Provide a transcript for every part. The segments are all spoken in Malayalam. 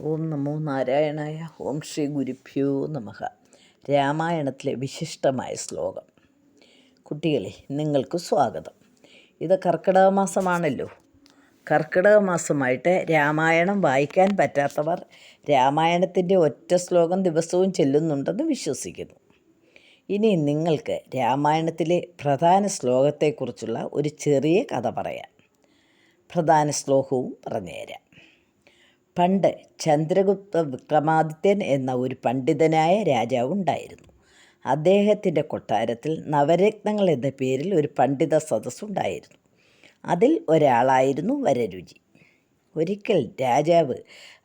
ഓം നമോ നാരായണായ ഓം ശ്രീ ഗുരുഭ്യോ നമഃ. രാമായണത്തിലെ വിശിഷ്ടമായ ശ്ലോകം. കുട്ടികളെ നിങ്ങൾക്ക് സ്വാഗതം. ഇത് കർക്കിടക മാസമാണല്ലോ. കർക്കിടക മാസമായിട്ട് രാമായണം വായിക്കാൻ പറ്റാത്തവർ രാമായണത്തിന്റെ ഒറ്റ ശ്ലോകം ദിവസവും ചെല്ലുന്നുണ്ടെന്ന് വിശ്വസിക്കുന്നു. ഇനി നിങ്ങൾക്ക് രാമായണത്തിലെ പ്രധാന ശ്ലോകത്തെക്കുറിച്ചുള്ള ഒരു ചെറിയ കഥ പറയാം. പ്രധാന ശ്ലോകവും പറഞ്ഞുതരാം. പണ്ട് ചന്ദ്രഗുപ്ത വിക്രമാദിത്യൻ എന്ന ഒരു പണ്ഡിതനായ രാജാവ് ഉണ്ടായിരുന്നു. അദ്ദേഹത്തിന്റെ കൊട്ടാരത്തിൽ നവരത്നങ്ങൾ എന്ന പേരിൽ ഒരു പണ്ഡിത സദസ്സുണ്ടായിരുന്നു. അതിൽ ഒരാളായിരുന്നു വരരുചി. ഒരിക്കൽ രാജാവ്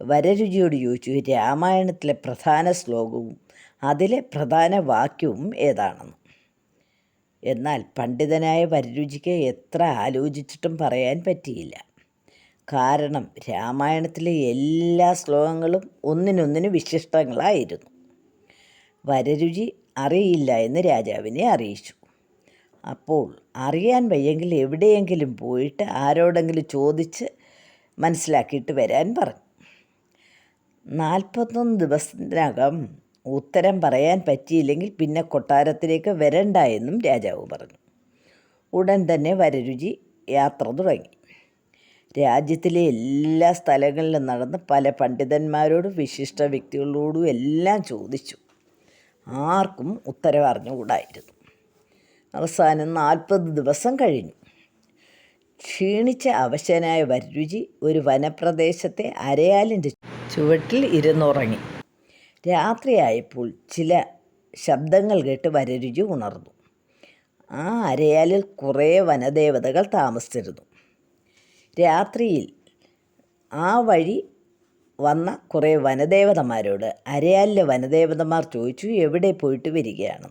വരരുചിയോട് ചോദിച്ചു രാമായണത്തിലെ പ്രധാന ശ്ലോകവും അതിലെ പ്രധാന വാക്യവും ഏതാണെന്ന് എന്നാൽ പണ്ഡിതനായ വരരുചിക്ക് എത്ര ആലോചിച്ചിട്ടും പറയാൻ പറ്റിയില്ല. കാരണം രാമായണത്തിലെ എല്ലാ ശ്ലോകങ്ങളും ഒന്നിനൊന്നിന് വിശിഷ്ടങ്ങളായിരുന്നു. വരരുചി അറിയില്ല എന്ന് രാജാവിനെ അറിയിച്ചു. അപ്പോൾ അറിയാൻ വയ്യെങ്കിൽ എവിടെയെങ്കിലും പോയിട്ട് ആരോടെങ്കിലും ചോദിച്ച് മനസ്സിലാക്കിയിട്ട് വരാൻ പറഞ്ഞു. നാൽപ്പത്തൊന്ന് ദിവസത്തിനകം ഉത്തരം പറയാൻ പറ്റിയില്ലെങ്കിൽ പിന്നെ കൊട്ടാരത്തിലേക്ക് വരണ്ട എന്നും രാജാവ് പറഞ്ഞു. ഉടൻ തന്നെ വരരുചി യാത്ര തുടങ്ങി. രാജ്യത്തിലെ എല്ലാ സ്ഥലങ്ങളിലും നടന്ന് പല പണ്ഡിതന്മാരോടും വിശിഷ്ട വ്യക്തികളോടും എല്ലാം ചോദിച്ചു. ആർക്കും ഉത്തരം അറിഞ്ഞുകൂടായിരുന്നു അവസാനം നാൽപ്പത് ദിവസം കഴിഞ്ഞു. ക്ഷീണിച്ച അവശനായ വരരുചി ഒരു വനപ്രദേശത്തെ അരയാലിന്റെ ചുവട്ടിൽ ഇരുന്നുറങ്ങി. രാത്രിയായപ്പോൾ ചില ശബ്ദങ്ങൾ കേട്ട് വരരുചി ഉണർന്നു. ആ അരയാലിൽ കുറേ വനദേവതകൾ താമസിച്ചിരുന്നു. രാത്രിയിൽ ആ വഴി വന്ന കുറേ വനദേവതമാരോട് അരയാലിലെ വനദേവതമാർ ചോദിച്ചു എവിടെ പോയിട്ട് വരികയാണ്?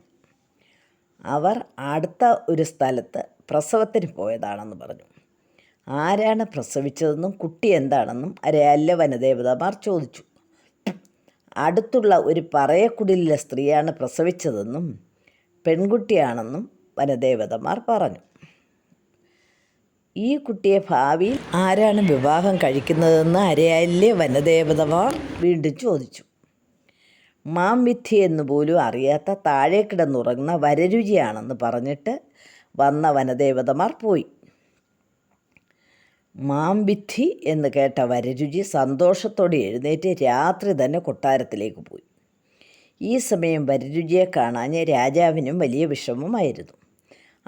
അവർ അടുത്ത ഒരു സ്ഥലത്ത് പ്രസവത്തിന് പോയതാണെന്ന് പറഞ്ഞു. ആരാണ് പ്രസവിച്ചതെന്നും കുട്ടി എന്താണെന്നും അരയാലിലെ വനദേവതമാർ ചോദിച്ചു. അടുത്തുള്ള ഒരു പറയക്കുടിലെ സ്ത്രീയാണ് പ്രസവിച്ചതെന്നും പെൺകുട്ടിയാണെന്നും വനദേവതമാർ പറഞ്ഞു. ഈ കുട്ടിയെ ഭാവിയിൽ ആരാണ് വിവാഹം കഴിക്കുന്നതെന്ന് അരയാലിലെ വനദേവതമാർ വീണ്ടും ചോദിച്ചു. മാം എന്നുപോലും എന്ന് പോലും അറിയാത്ത താഴെ കിടന്നുറങ്ങുന്ന വരരുചിയാണെന്ന് പറഞ്ഞിട്ട് വന്ന വനദേവതമാർ പോയി. മാംവിദ്ധി എന്ന് കേട്ട വരരുചി സന്തോഷത്തോടെ എഴുന്നേറ്റ് രാത്രി തന്നെ കൊട്ടാരത്തിലേക്ക് പോയി. ഈ സമയം വരരുചിയെ കാണാഞ്ഞ് രാജാവിനും വലിയ വിഷമമായിരുന്നു.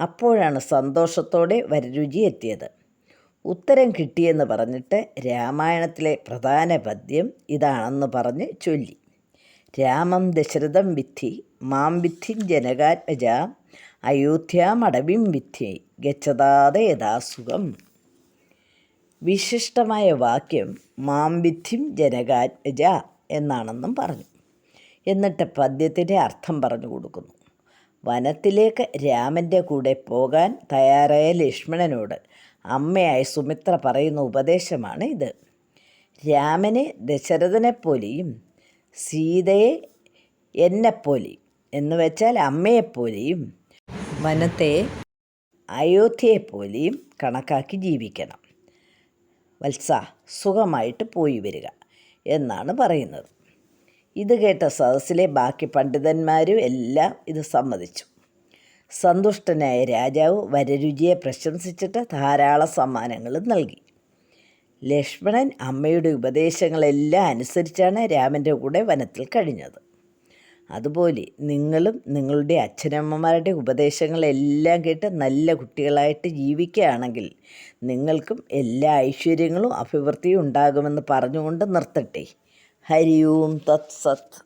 അപ്പോഴാണ് സന്തോഷത്തോടെ വരരുചി എത്തിയത് ഉത്തരം കിട്ടിയെന്ന് പറഞ്ഞിട്ട് രാമായണത്തിലെ പ്രധാന പദ്യം ഇതാണെന്ന് പറഞ്ഞ് ചൊല്ലി. രാമം ദശരഥം വിദ്ധി മാം വിദ്ധി ജനകാത്മജ അയോധ്യാമടവിം വിദ്ധി ഗച്ഛതാതെ യഥാസുഖം വിശിഷ്ടമായ വാക്യം മാം വിദ്ധിം ജനകാത്മജ എന്നാണെന്നും പറഞ്ഞു. എന്നിട്ട് പദ്യത്തിന്റെ അർത്ഥം പറഞ്ഞു കൊടുക്കുന്നു. വനത്തിലേക്ക് രാമന്റെ കൂടെ പോകാൻ തയ്യാറായ ലക്ഷ്മണനോട് അമ്മയായ സുമിത്ര പറയുന്ന ഉപദേശമാണ് ഇത്. രാമനെ ദശരഥനെപ്പോലെയും സീതയെ എന്നെപ്പോലെയും എന്ന് വെച്ചാൽ അമ്മയെപ്പോലെയും വനത്തെ അയോധ്യയെപ്പോലെയും കണക്കാക്കി ജീവിക്കണം. വത്സ സുഖമായിട്ട് പോയി വരിക എന്നാണ് പറയുന്നത്. ഇത് കേട്ട സദസ്സിലെ ബാക്കി പണ്ഡിതന്മാരും എല്ലാം ഇത് സമ്മതിച്ചു. സന്തുഷ്ടനായ രാജാവ് വരരുചിയെ പ്രശംസിച്ചിട്ട് ധാരാളം സമ്മാനങ്ങളും നൽകി. ലക്ഷ്മണൻ അമ്മയുടെ ഉപദേശങ്ങളെല്ലാം അനുസരിച്ചാണ് രാമന്റെ കൂടെ വനത്തിൽ കഴിഞ്ഞത്. അതുപോലെ നിങ്ങളും നിങ്ങളുടെ അച്ഛനമ്മമാരുടെ ഉപദേശങ്ങളെല്ലാം കേട്ട് നല്ല കുട്ടികളായിട്ട് ജീവിക്കുകയാണെങ്കിൽ നിങ്ങൾക്കും എല്ലാ ഐശ്വര്യങ്ങളും അഭിവൃദ്ധിയും ഉണ്ടാകുമെന്ന് പറഞ്ഞുകൊണ്ട് നിർത്തട്ടെ. ഹരി ഓം തത് സത്